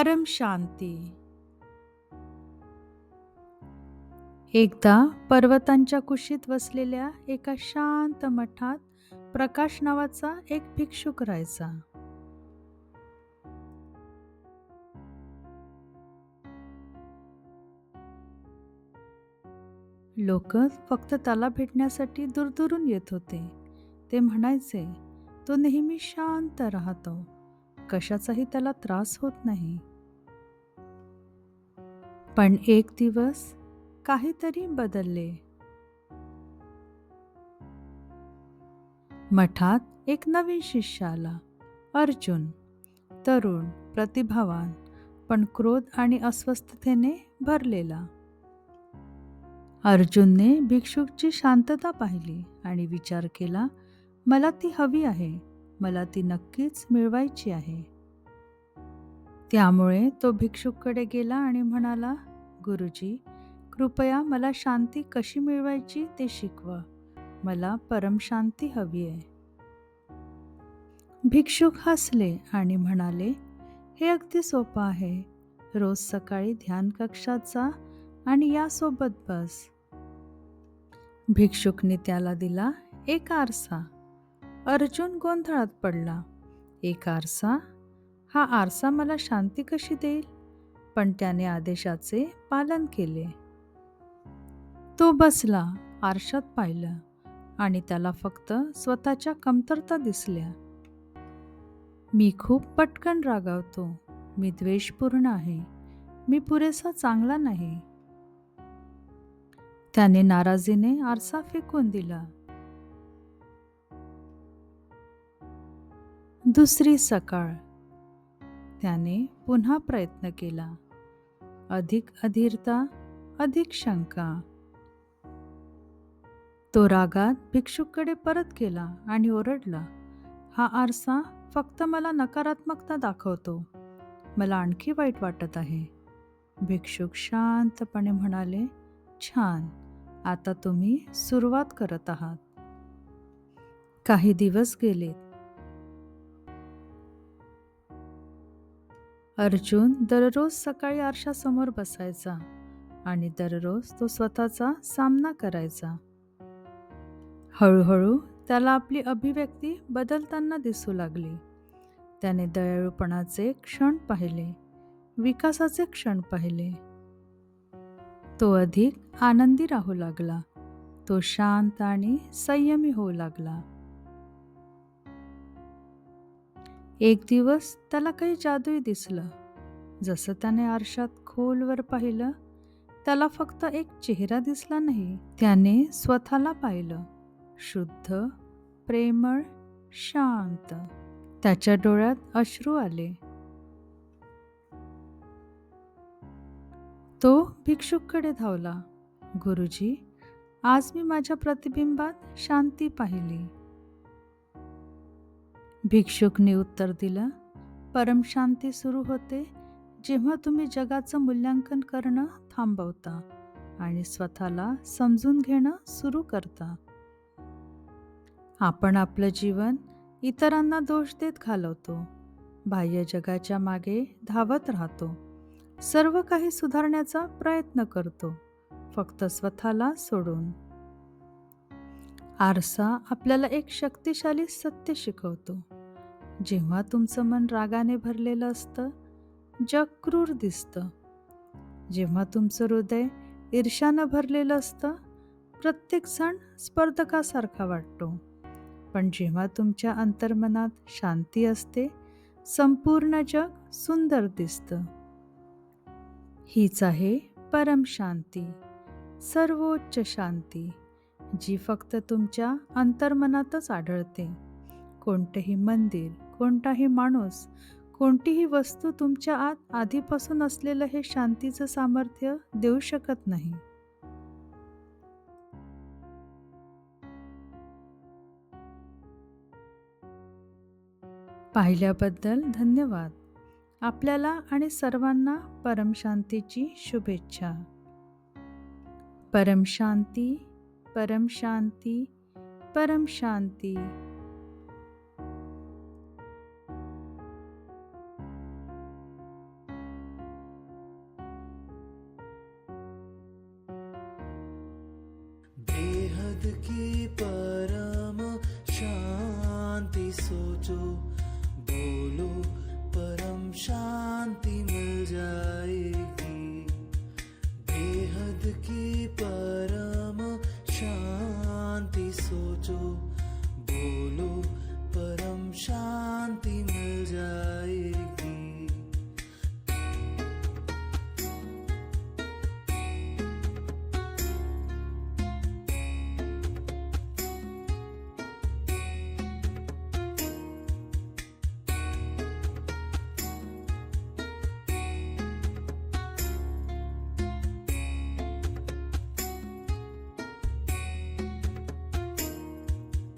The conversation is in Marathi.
परम शांती. एकदा पर्वतांच्या कुशीत वसलेल्या एका शांत मठात प्रकाश नावाचा एक भिक्षुक राहायचा. लोक फक्त त्याला भेटण्यासाठी दूरदूरून येत होते. ते म्हणायचे तो नेहमी शांत राहतो. कशाचाही त्याला त्रास होत नाही. पण एक दिवस काहीतरी बदलले. मठात एक नवीन शिष्य आला अर्जुन. तरुण प्रतिभावान पण क्रोध आणि अस्वस्थतेने भरलेला. अर्जुनने भिक्षुकची शांतता पाहिली आणि विचार केला मला ती हवी आहे मला ती नक्कीच मिळवायची आहे. त्यामुळे तो भिक्षुककडे गेला आणि म्हणाला गुरुजी कृपया मला शांती कशी मिळवायची ते शिकवा. मला परमशांती हवी आहे. भिक्षुक हसले आणि म्हणाले हे अगदी सोपं आहे. रोज सकाळी ध्यान कक्षात जा आणि यासोबत बस. भिक्षुकने त्याला दिला एक आरसा. अर्जुन गोंधळात पडला. एक आरसा? हा आरसा मला शांती कशी देईल? पण त्याने आदेशाचे पालन केले. तो बसला आरशात पाहिलं आणि त्याला फक्त स्वतःच्या कमतरता दिसल्या. मी खूप पटकन रागावतो. मी द्वेषपूर्ण आहे. मी पुरेसा चांगला नाही. त्याने नाराजीने आरसा फेकून दिला. दुसरी सकाळ. त्याने पुन्हा प्रयत्न केला. अधिक अधीरता अधिक शंका. तो रागात भिक्षुककडे परत गेला आणि ओरडला हा आरसा फक्त मला नकारात्मकता दाखवतो. मला आणखी वाईट वाटत आहे. भिक्षुक शांतपणे म्हणाले छान. आता तुम्ही सुरुवात करत आहात. काही दिवस गेलेत. अर्जुन दररोज सकाळी आरशासमोर बसायचा आणि दररोज तो स्वतःचा सामना करायचा. हळूहळू त्याला आपली अभिव्यक्ती बदलताना दिसू लागली. त्याने दयाळूपणाचे क्षण पाहिले विकासाचे क्षण पाहिले. तो अधिक आनंदी राहू लागला. तो शांत आणि संयमी होऊ लागला. एक दिवस त्याला काही जादूई दिसलं. जसं त्याने आरशात खोलवर पाहिलं त्याला फक्त एक चेहरा दिसला नाही त्याने स्वतःला पाहिलं. शुद्ध प्रेमळ शांत. त्याच्या डोळ्यात अश्रू आले. तो भिक्षुककडे धावला. गुरुजी आज मी माझ्या प्रतिबिंबात शांती पाहिली. भिक्षुकने उत्तर दिलं परमशांती सुरू होते जेव्हा तुम्ही जगाचं मूल्यांकन करणं थांबवता आणि स्वतःला समजून घेणं सुरू करता. आपण आपलं जीवन इतरांना दोष देत घालवतो बाह्य जगाच्या मागे धावत राहतो सर्व काही सुधारण्याचा प्रयत्न करतो फक्त स्वतःला सोडून. आरसा आपल्याला एक शक्तिशाली सत्य शिकवतो. जेव्हा तुमचं मन रागाने भरलेलं असतं जग क्रूर दिसतं. जेव्हा तुमचं हृदय ईर्षानं भरलेलं असतं प्रत्येकजण स्पर्धकासारखा वाटतो. पण जेव्हा तुमच्या अंतर्मनात शांती असते संपूर्ण जग सुंदर दिसतं. हीच आहे परम शांती सर्वोच्च शांती. जी फक्त तुमच्या अंतर्मनातच आढळते. कोणतेही मंदिर कोणताही माणूस कोणतीही वस्तू तुमच्या आत आधीपासून असलेलं हे शांतीचं सामर्थ्य देऊ शकत नाही. पाहिल्याबद्दल धन्यवाद. आपल्याला आणि सर्वांना परमशांतीची शुभेच्छा. परमशांती परम शांति परम शांति। बेहद की परम शांति सोचो।